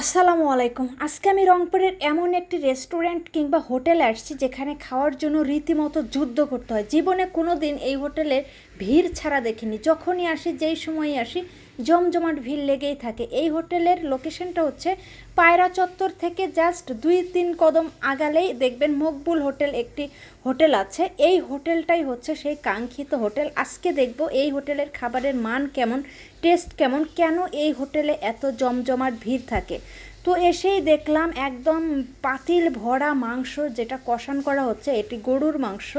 আসসালামু আলাইকুম। আজকে আমি রংপুরের এমন একটি রেস্টুরেন্ট কিংবা হোটেল আসছি যেখানে খাওয়ার জন্য রীতিমতো যুদ্ধ করতে হয়। জীবনে কোনো দিন এই হোটেলে ভিড় ছাড়া দেখিনি। যখনই আসি, যেই সময়ই আসি, জমজমাট ভিড় লেগেই থাকে। এই হোটেলের লোকেশনটা হচ্ছে পায়রা চত্বর থেকে জাস্ট দুই তিন কদম আগালেই দেখবেন মকবুল হোটেল একটি হোটেল আছে। এই হোটেলটাই হচ্ছে সেই কাঙ্ক্ষিত হোটেল। আজকে দেখব এই হোটেলের খাবারের মান কেমন, টেস্ট কেমন, কেন এই হোটেলে এত জমজমাট ভিড় থাকে। তো এসেই দেখলাম একদম পাতিল ভরা মাংস যেটা কষান করা হচ্ছে, এটি গরুর মাংস।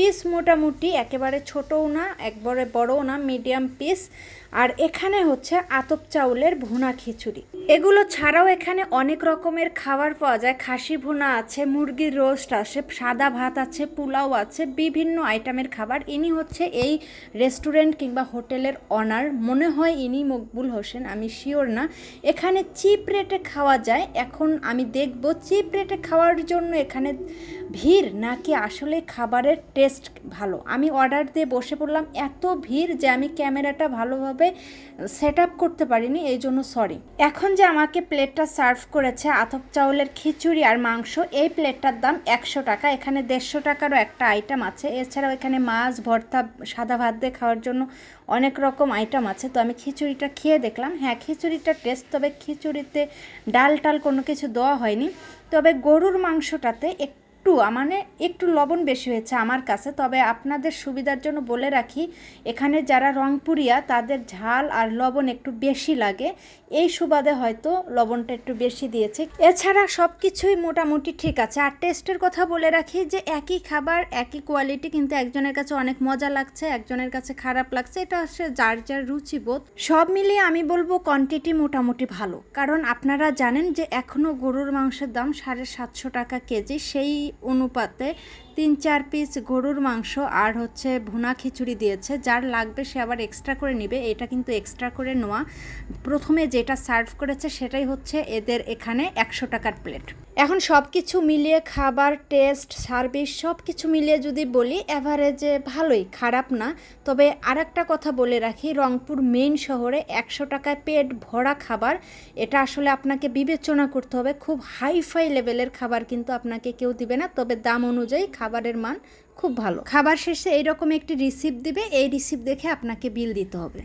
পিস মোটামুটি, একেবারে ছোটও না, একবারে বড়ও না মিডিয়াম পিস আর এখানে হচ্ছে আতপ চাউলের ভুনা খিচুড়ি। এগুলো ছাড়াও এখানে অনেক রকমের খাবার পাওয়া যায়। খাসি ভুনা আছে, মুরগির রোস্ট আছে, সাদা ভাত আছে, পোলাও আছে, বিভিন্ন আইটেমের খাবার। ইনি হচ্ছে এই রেস্টুরেন্ট কিংবা হোটেলের অনার মনে হয় ইনি মকবুল হোসেন, আমি শিওর না। এখানে চিপ রেটে খাওয়া যায়। এখন আমি দেখব চিপ রেটে খাওয়ার জন্য এখানে ভিড় নাকি আসলে খাবারের টেস্ট ভালো। আমি অর্ডার দিয়ে বসে পড়লাম, এত ভিড় যে আমি ক্যামেরাটা ভালোভাবে সেট আপ করতে পারিনি, এই জন্য সরি। এখন যে আমাকে প্লেটটা সার্ভ করেছে, আতপ চাউলের খিচুড়ি আর মাংস, এই প্লেটটার দাম একশো টাকা, এখানে দেড়শো টাকারও একটা আইটেম আছে। এছাড়াও এখানে মাছ, ভর্তা, সাদা ভাত দিয়ে খাওয়ার জন্য অনেক রকম আইটেম আছে। তো আমি খিচুড়িটা খেয়ে দেখলাম হ্যাঁ খিচুড়িটা টেস্ট তবে খিচুড়িতে ডাল টাল কোনো কিছু দেওয়া হয়নি। তবে গরুর মাংসটাতে একটু মানে একটু লবণ বেশি হয়েছে আমার কাছে। তবে আপনাদের সুবিধার জন্য বলে রাখি, এখানে যারা রংপুরিয়া, তাদের ঝাল আর লবণ একটু বেশি লাগে। এই সুবাদে হয়তো লবণটা একটু বেশি দিয়েছে। এছাড়া সব কিছুই মোটামুটি ঠিক আছে। আর টেস্টের কথা বলে রাখি যে একই খাবার, একই কোয়ালিটি কিন্তু একজনের কাছে অনেক মজা লাগছে, একজনের কাছে খারাপ লাগছে। এটা হচ্ছে যার যার রুচিবোধ। সব মিলিয়ে আমি বলব কোয়ান্টিটি মোটামুটি ভালো। কারণ আপনারা জানেন যে এখনও গরুর মাংসের দাম সাড়ে সাতশো টাকা কেজি। সেই অনুপাতে তিন চার পিস গরুর মাংস আর হচ্ছে ভুনা খিচুড়ি দিয়েছে। যার লাগবে সে আবার এক্সট্রা করে নেবে। এটা কিন্তু এক্সট্রা করে নেওয়া। প্রথমে যেটা সার্ভ করেছে সেটাই হচ্ছে এদের এখানে একশো টাকার প্লেট এখন সব কিছু মিলিয়ে খাবার টেস্ট সার্ভিস সব কিছু মিলিয়ে যদি বলি অ্যাভারেজে ভালোই, খারাপ না। তবে আরেকটা কথা বলে রাখি, রংপুর মেইন শহরে একশো টাকায় পেট ভরা খাবার, এটা আসলে আপনাকে বিবেচনা করতে হবে। খুব হাইফাই লেভেলের খাবার কিন্তু আপনাকে কেউ দিবে না। তবে দাম অনুযায়ী খাবারের মান খুব ভালো। খাবার শেষে এইরকম একটি রিসিপ্ট দিবে, এই রিসিপ্ট দেখে আপনাকে বিল দিতে হবে।